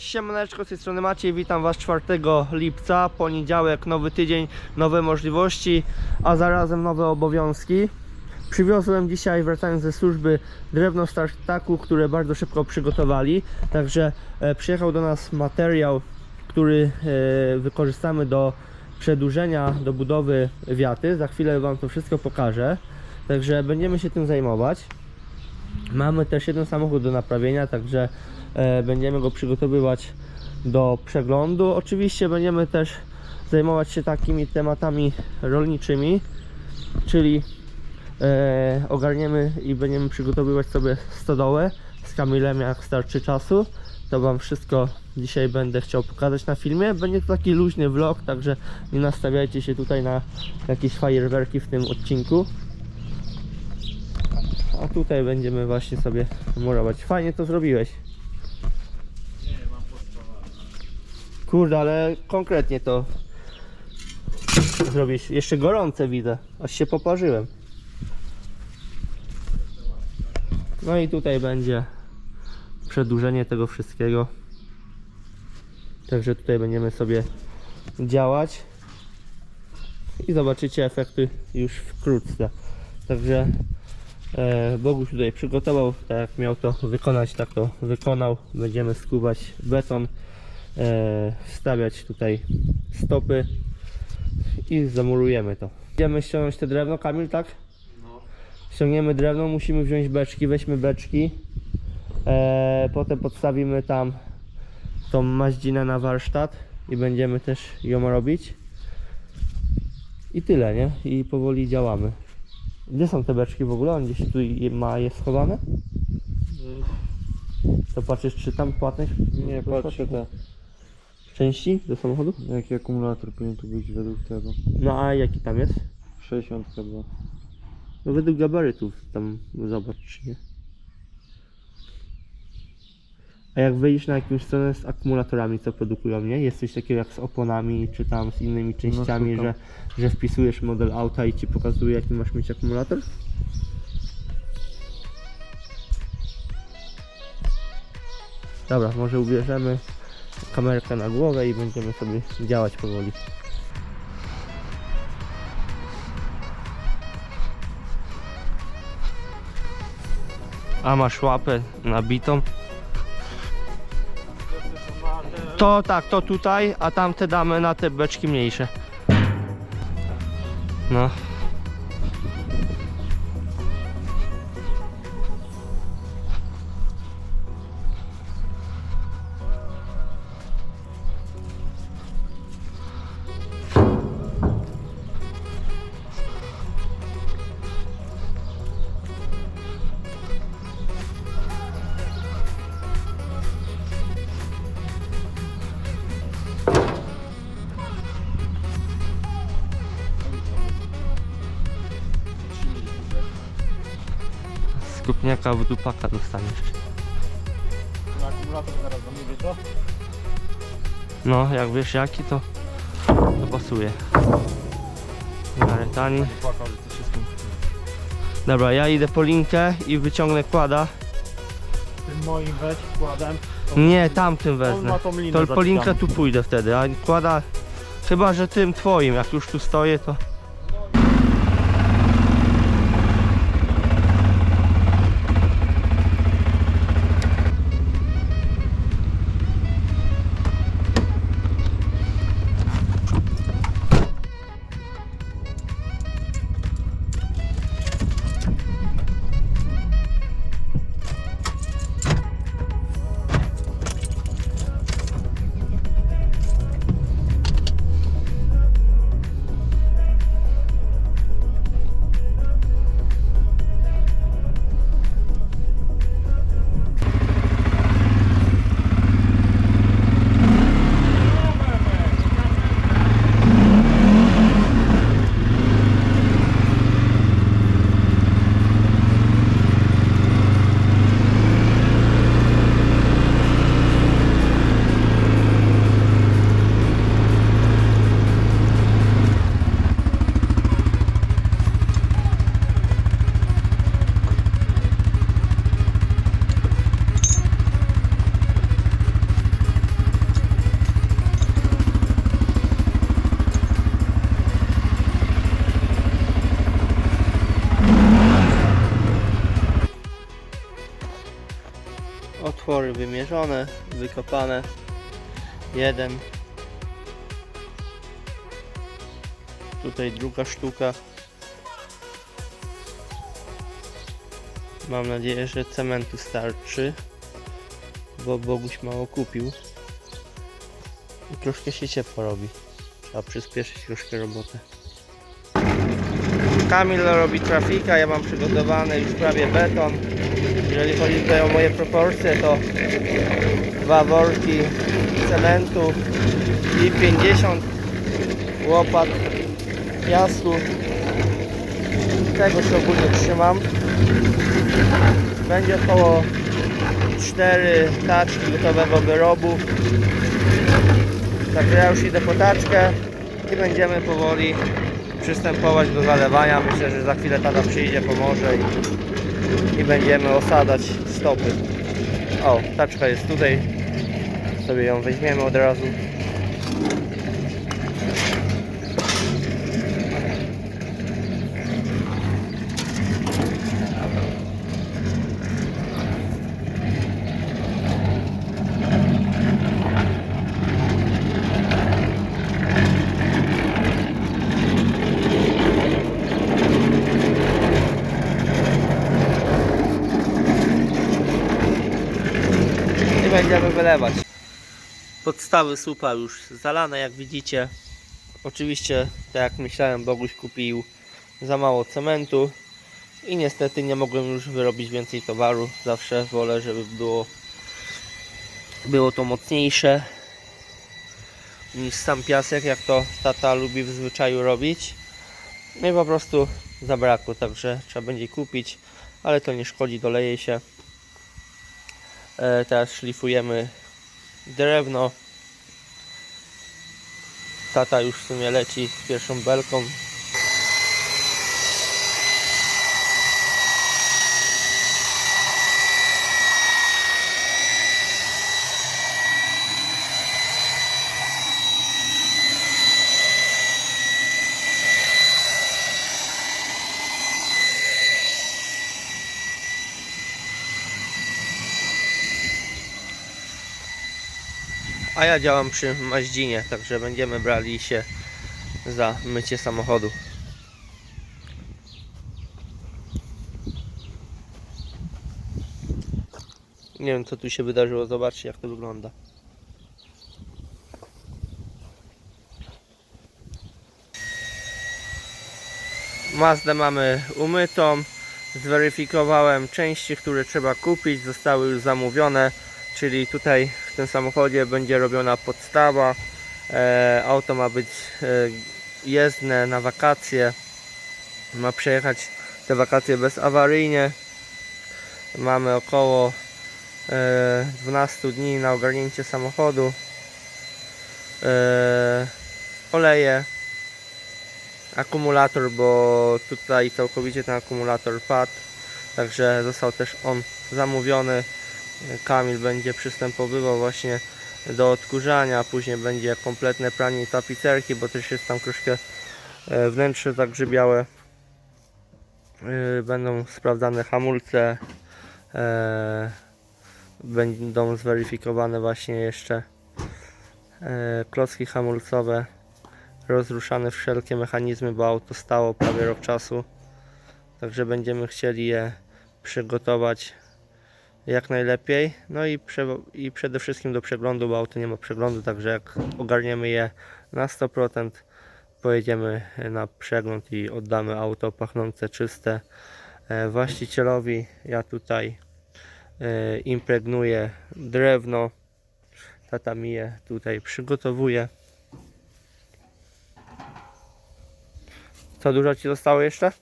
Siemaneczko, z tej strony Maciej, witam Was 4 lipca, poniedziałek, nowy tydzień, nowe możliwości, a zarazem nowe obowiązki. Przywiozłem dzisiaj, wracając ze służby, drewno startaku, które bardzo szybko przygotowali, także e, przyjechał do nas materiał, który e, wykorzystamy do przedłużenia, do budowy wiaty. Za chwilę Wam to wszystko pokażę, także będziemy się tym zajmować. Mamy też jeden samochód do naprawienia, także będziemy go przygotowywać do przeglądu. Oczywiście będziemy też zajmować się takimi tematami rolniczymi, czyli e, ogarniemy i będziemy przygotowywać sobie stodołę z Kamilem jak starczy czasu. To Wam wszystko dzisiaj będę chciał pokazać na filmie. Będzie to taki luźny vlog, także nie nastawiajcie się tutaj na jakieś fajerwerki w tym odcinku. A tutaj będziemy właśnie sobie murować. Fajnie to zrobiłeś. Nie, mam postawane. Kurde, ale konkretnie to zrobisz. Jeszcze gorące widzę. Aż się poparzyłem. No i tutaj będzie przedłużenie tego wszystkiego. Także tutaj będziemy sobie działać. I zobaczycie efekty już wkrótce. Także e, Boguś tutaj przygotował, tak jak miał to wykonać, tak to wykonał. Będziemy skubać beton wstawiać tutaj stopy i zamurujemy to. Idziemy ściągnąć te drewno, Kamil, tak? No. Ściągniemy drewno, musimy wziąć beczki, weźmy beczki. E, potem podstawimy tam tą maździnę na warsztat i będziemy też ją robić. I tyle, nie? I powoli działamy. Gdzie są te beczki w ogóle? On gdzieś tu je- ma je schowane? To patrzysz, czy tam płatność? Nie, patrzę te. Części do samochodu? Jaki akumulator powinien tu być według tego? No a jaki tam jest? 60 chyba. No według gabarytów tam zobacz czy nie. A jak wyjdziesz na jakąś stronę z akumulatorami, co produkują, nie? Jest coś takiego jak z oponami, czy tam z innymi częściami, szukam. że, że wpisujesz model auta i ci pokazuje jaki masz mieć akumulator? Dobra, może ubierzemy kamerkę na głowę i będziemy sobie działać powoli. A masz łapę nabitą? To tak, to tutaj, a tamte damy na te beczki mniejsze. No. W dupaka dostaniesz. Na akumulator zaraz zamówię to. No, jak wiesz jaki to, to pasuje. Garetani. Płakał, że to wszystko Dobra, ja idę po linkę i wyciągnę kłada. Tym moim weź wkładem. Nie, tamtym On wezmę. ma tą linę To po linkę tu pójdę wtedy, a kłada... Chyba, że tym twoim, jak już tu stoję to... Otwory wymierzone, wykopane. Jeden. Tutaj druga sztuka. Mam nadzieję, że cementu starczy, bo Boguś mało kupił. I troszkę się ciepło robi. Trzeba przyspieszyć troszkę robotę. Kamil robi trafika, ja mam przygotowany już prawie beton. Jeżeli chodzi tutaj o moje proporcje, to dwa worki cementu i 50 łopat piasku. Tego się ogólnie trzymam. Będzie około 4 taczki gotowego wyrobu. Także ja już idę po taczkę i będziemy powoli przystępować do zalewania. Myślę, że za chwilę tata przyjdzie, pomoże i, i będziemy osadzać stopy. O, taczka jest tutaj. Sobie ją weźmiemy od razu. Będziemy wylewać. Podstawy słupa już zalane, jak widzicie. Oczywiście, tak jak myślałem, Boguś kupił za mało cementu i niestety nie mogłem już wyrobić więcej towaru. Zawsze wolę, żeby było, było to mocniejsze niż sam piasek, jak to tata lubi w zwyczaju robić. No i po prostu zabrakło, także trzeba będzie kupić, ale to nie szkodzi, doleje się. E, teraz szlifujemy drewno. Tata już w sumie leci z pierwszą belką. A ja działam przy Maździnie, także będziemy brali się za mycie samochodu. Nie wiem co tu się wydarzyło, zobaczcie jak to wygląda. Mazdę mamy umytą. Zweryfikowałem części, które trzeba kupić, zostały już zamówione. Czyli tutaj w tym samochodzie będzie robiona podstawa. E, auto ma być e, jezdne na wakacje. Ma przejechać te wakacje bezawaryjnie. Mamy około e, 12 dni na ogarnięcie samochodu. E, oleje, akumulator, bo tutaj całkowicie ten akumulator padł. Także został też on zamówiony. Kamil będzie przystępowywał właśnie do odkurzania, później będzie kompletne pranie tapicerki, bo też jest tam troszkę e, wnętrze zagrzybiałe. E, Będą sprawdzane hamulce, e, będą zweryfikowane właśnie jeszcze klocki hamulcowe, rozruszane wszelkie mechanizmy, bo auto stało prawie rok czasu. Także będziemy chcieli je przygotować jak najlepiej. No i, prze, i przede wszystkim do przeglądu, bo auto nie ma przeglądu, także jak ogarniemy je na 100%, pojedziemy na przegląd i oddamy auto pachnące, czyste e, właścicielowi. Ja tutaj e, impregnuję drewno, tata mi je tutaj przygotowuje. Co dużo Ci zostało jeszcze?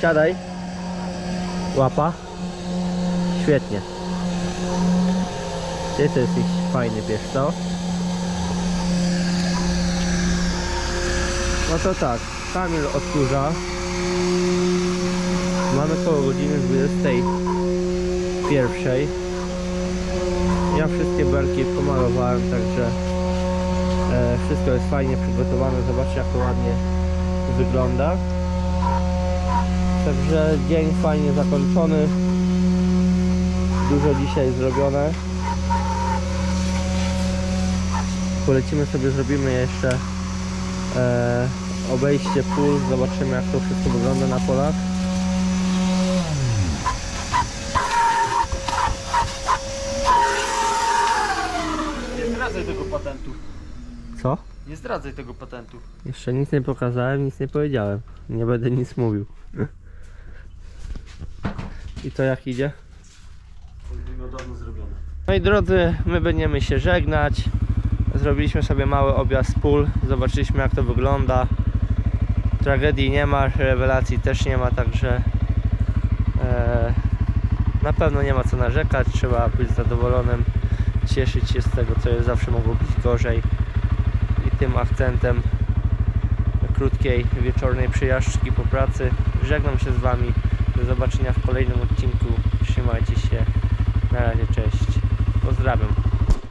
Siadaj. Łapa. Świetnie. Ty to jesteś fajny, wiesz co? No to tak, Kamil odkurza. Mamy koło godziny 21. Ja wszystkie belki pomalowałem, także e, wszystko jest fajnie przygotowane. Zobaczcie jak to ładnie wygląda. Także dzień fajnie zakończony. Dużo dzisiaj zrobione. Polecimy sobie, zrobimy jeszcze e, obejście pól, zobaczymy jak to wszystko wygląda na polach. Nie zdradzaj tego patentu. Co? Nie zdradzaj tego patentu. Jeszcze nic nie pokazałem, nic nie powiedziałem. Nie będę nic mówił. I to jak idzie? Dawno zrobione. No i drodzy, my będziemy się żegnać. Zrobiliśmy sobie mały objazd pól, zobaczyliśmy jak to wygląda. Tragedii nie ma, rewelacji też nie ma, także e, na pewno nie ma co narzekać, trzeba być zadowolonym, cieszyć się z tego, co jest zawsze mogło być gorzej. I tym akcentem krótkiej wieczornej przyjażdżki po pracy żegnam się z Wami. Do zobaczenia w kolejnym odcinku. Trzymajcie się. Na razie, cześć. Pozdrawiam.